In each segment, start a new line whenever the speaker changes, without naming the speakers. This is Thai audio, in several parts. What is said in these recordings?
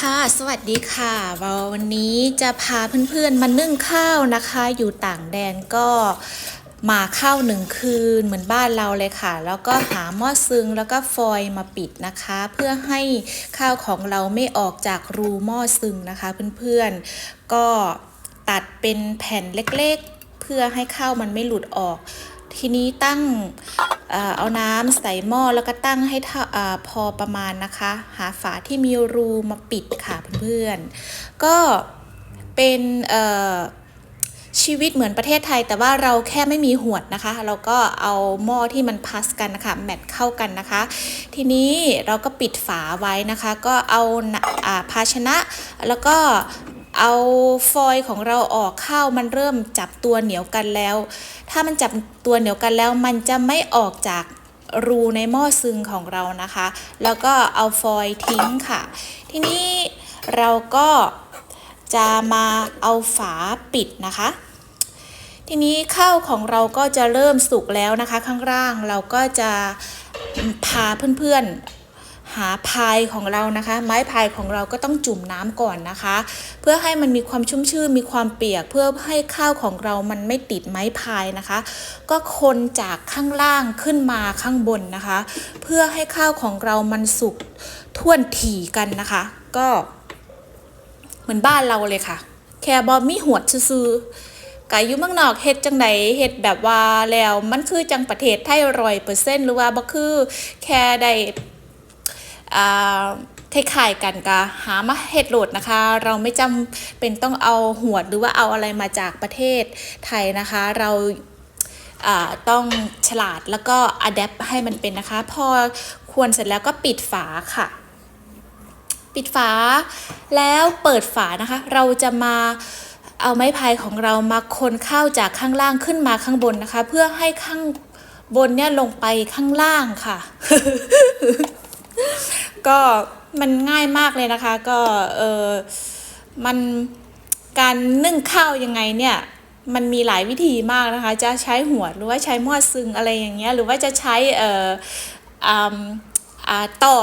ค่ะ สวัสดีค่ะวันนี้จะพาเพื่อนๆมานึ่งข้าวนะคะ อยู่ต่างแดนก็มาข้าวหนึ่งคืนเหมือนบ้านเราเลยค่ะ แล้วก็หาหม้อซึงแล้วก็ฟอยมาปิดนะคะ เพื่อให้ข้าวของเราไม่ออกจากรูหม้อซึงนะคะ เพื่อนๆก็ตัดเป็นแผ่นเล็กๆ เพื่อให้ข้าวมันไม่หลุดออก ทีนี้ตั้งเอาน้ำใส่หม้อแล้วก็ตั้งให้พอประมาณนะคะ หาฝาที่มีรูมาปิดค่ะเพื่อนๆก็เป็นชีวิตเหมือนประเทศไทย แต่ว่าเราแค่ไม่มีหวดนะคะ เราก็เอาหม้อที่มันพัสกันนะคะแมทเข้ากันนะคะ ทีนี้เราก็ปิดฝาไว้นะคะ ก็เอาอาภาชนะแล้วก็ เอาฟอยล์ของเราออกข้าวมันเริ่มจับตัวเหนียวกันแล้ว ถ้ามันจับตัวเหนียวกันแล้ว มันจะไม่ออกจากรูในหม้อซึงของเรานะคะ แล้วก็เอาฟอยล์ทิ้งค่ะ ทีนี้เราก็จะมาเอาฝาปิดนะคะ ทีนี้ข้าวของเราก็จะเริ่มสุกแล้วนะคะ ข้างล่างเราก็จะพาเพื่อนๆ หาพายของเรานะคะ ไม้พายของเราก็ต้องจุ่มน้ำก่อนนะคะ เพื่อให้มันมีความชุ่มชื่นมีความเปียก เพื่อให้ข้าวของเรามันไม่ติดไม้พายนะคะ ก็คนจากข้างล่างขึ้นมาข้างบนนะคะ เพื่อให้ข้าวของเรามันสุกท่วนถี่กันนะคะ ก็เหมือนบ้านเราเลยค่ะ แค่บอมมี่หวดซื่อๆกาอยู่เมืองนอกเฮ็ดจังไดเฮ็ดแบบว่าแล้วมันคือจังประเทศไทยร้อยเปอร์เซ็นต์หรือว่าบ่คือแค่ได้ อ่าคายๆกันกะหามาเฮ็ดโหลดนะคะ เราไม่จำเป็นต้องเอาหวดหรือว่าเอาอะไรมาจากประเทศไทยนะคะ เราอ่าต้องฉลาดแล้วก็อัดแอปให้มันเป็นนะคะ พอควรเสร็จแล้วก็ปิดฝาค่ะ ปิดฝาแล้วเปิดฝานะคะ เราจะมาเอาไม้พายของเรามาคนข้าวจากข้างล่างขึ้นมาข้างบนนะคะ เพื่อให้ข้างบนเนี่ยลงไปข้างล่างค่ะ ก็มันง่ายมากเลยนะคะ ก็เออมันการนึ่งข้าวยังไงเนี่ยมันมีหลายวิธีมากนะคะ จะใช้หัวหรือว่าใช้หม้อซึงอะไรอย่างเงี้ยหรือว่าจะใช้เอ่ออ่าต่อ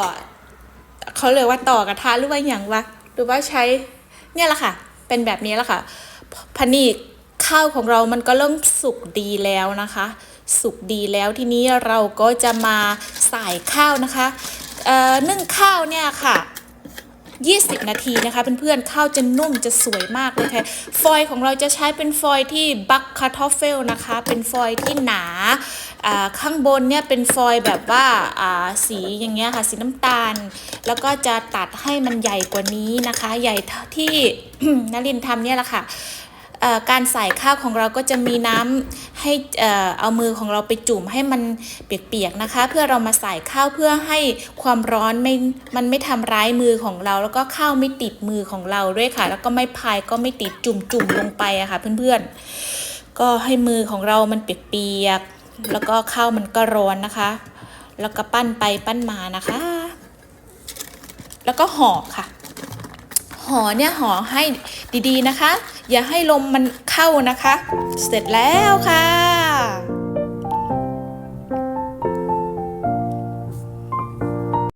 เขาเลยว่าต่อกระทะหรือว่าอย่างวะหรือว่าใช้เนี่ยแหละค่ะ เป็นแบบนี้แหละค่ะพนีข้าวของเรามันก็เริ่มสุกดีแล้วนะคะ สุกดีแล้วทีนี้เราก็จะมาใส่ข้าวนะคะ นึ่งข้าวเนี่ยค่ะ20 นาทีนะคะเพื่อนๆข้าวจะนุ่มจะสวยมากเลยค่ะฟอยล์ของเราจะใช้เป็นฟอยล์ที่บักคาทอฟเฟลนะคะ เป็นฟอยล์ที่หนาข้างบนเนี่ยเป็นฟอยล์แบบว่าสีอย่างเงี้ยค่ะสีน้ำตาล แล้วก็จะตัดให้มันใหญ่กว่านี้นะคะ ใหญ่ที่นลินทำเนี่ยแหละค่ะ การใส่ข้าวของเราก็จะมีน้ำให้เอามือของเราไปจุ่มให้มันเปียกๆนะคะ เพื่อเรามาใส่ข้าวเพื่อให้ความร้อนไม่มันไม่ทำร้ายมือของเรา แล้วก็ข้าวไม่ติดมือของเราด้วยค่ะ แล้วก็ไม่พายก็ไม่ติดจุ่มๆลงไปอะค่ะเพื่อนๆ ก็ให้มือของเรามันเปียกๆแล้วก็ข้าวมันก็ร้อนนะคะ แล้วก็ปั้นไปปั้นมานะคะ แล้วก็ห่อค่ะ ห่อเนี่ยห่อให้ดีๆนะคะ อย่าให้ลมมันเข้านะคะ เสร็จแล้วค่ะ